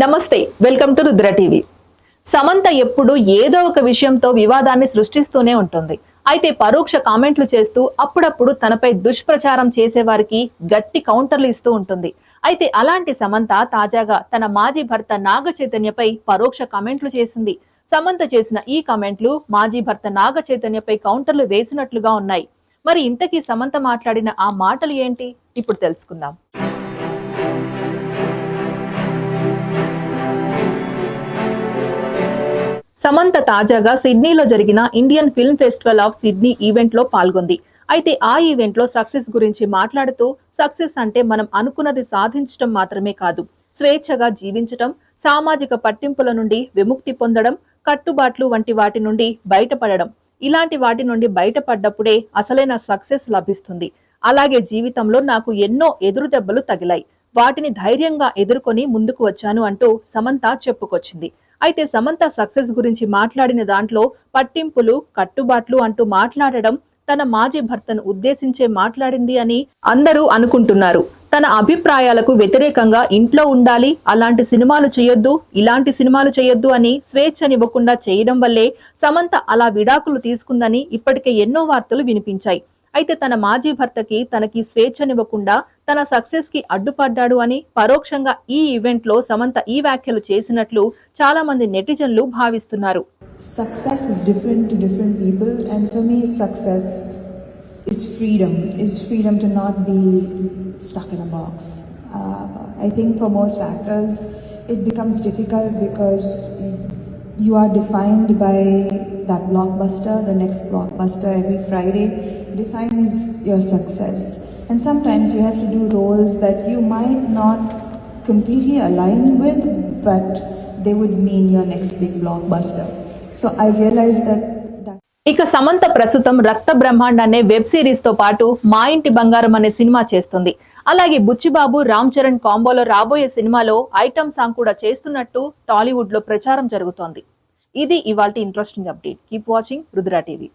నమస్తే welcome to Rudra TV. Samantha ఎప్పుడు ఏదో ఒక విషయంతో వివాదాన్ని సృష్టిస్తూనే ఉంటుంది. అయితే పరోక్ష కామెంట్లు చేస్తూ అప్పుడప్పుడు తనపై దుష్ప్రచారం చేసేవారికి గట్టి కౌంటర్లు ఇస్తూ ఉంటుంది. అయితే అలాంటి సమంత తాజాగా తన మాజీ భర్త నాగ చైతన్యపై పరోక్ష కామెంట్లు చేసింది. సమంత చేసిన ఈ కామెంట్లు మాజీ భర్త నాగ చైతన్యపై కౌంటర్లు వేసినట్లుగా ఉన్నాయి. మరి ఇంతకీ సమంత మాట్లాడిన ఆ మాటలు ఏంటి? ఇప్పుడు తెలుసుకుందాం. సమంత తాజాగా సిడ్నీలో జరిగిన Indian film festival of Sydney ఈవెంట్లో పాల్గొంది. అయితే ఆ ఈవెంట్లో సక్సెస్ గురించి మాట్లాడుతూ సక్సెస్ అంటే మనం అనుకున్నది సాధించడం మాత్రమే కాదు. స్వేచ్ఛగా జీవించటం సామాజిక పట్టింపుల నుండి విముక్తి పొందడం కట్టుబాట్లు వంటి వాటి నుండి బయటపడడం. ఇలాంటి వాటి నుండి బయటపడ్డప్పుడే అసలైన సక్సెస్ లభిస్తుంది. అలాగే జీవితంలో నాకు ఎన్నో ఎదురు దెబ్బలు తగిలాయి. వాటిని ధైర్యంగా ఎదుర్కొని ముందుకు వచ్చాను అంటూ సమంత చెప్పుకొచ్చింది. అయితే సమంత సక్సెస్ గురించి మాట్లాడిన దాంట్లో పట్టింపులు కట్టుబాట్లు అంటూ మాట్లాడడం తన మాజీ భర్తను ఉద్దేశించే మాట్లాడింది అని అందరూ అనుకుంటున్నారు. తన అభిప్రాయాలకు వ్యతిరేకంగా ఇంట్లో ఉండాలి అలాంటి సినిమాలు చేయొద్దు ఇలాంటి సినిమాలు చేయొద్దు అని స్వేచ్ఛనివ్వకుండా చేయడం వల్లే సమంత అలా విడాకులు తీసుకుందని ఇప్పటికే ఎన్నో వార్తలు వినిపించాయి. అయితే తన మాజీ భర్తకి తనకి స్వేచ్ఛనివ్వకుండా తన సక్సెస్కి అడ్డుపడ్డాడు అని పరోక్షంగా ఈ ఈవెంట్లో సమంత ఈ వ్యాఖ్యలు చేసినట్లు చాలా మంది నెటిజన్లు భావిస్తున్నారు success is different to different people and for me success is freedom is freedom to not be stuck in a box I think for most actors it becomes difficult because you are defined by that blockbuster, the next blockbuster every Friday defines your success and sometimes you have to do roles that you might not completely align with, but they would mean your next big blockbuster. So I realized that ఇక సమంత ప్రస్తుతం రక్త బ్రహ్మాండ అనే web సిరీస్తో పాటు మా ఇంటి బంగారం అనే cinema చేస్తుంది. అలాగే బుచ్చిబాబు రామ్ చరణ్ కాంబోలో రాబోయే సినిమాలో ఐటమ్ సాంగ్ కూడా చేస్తున్నట్టు టాలీవుడ్లో ప్రచారం జరుగుతోంది. ఇది ఇవాళ interesting update. Keep watching Rudra TV.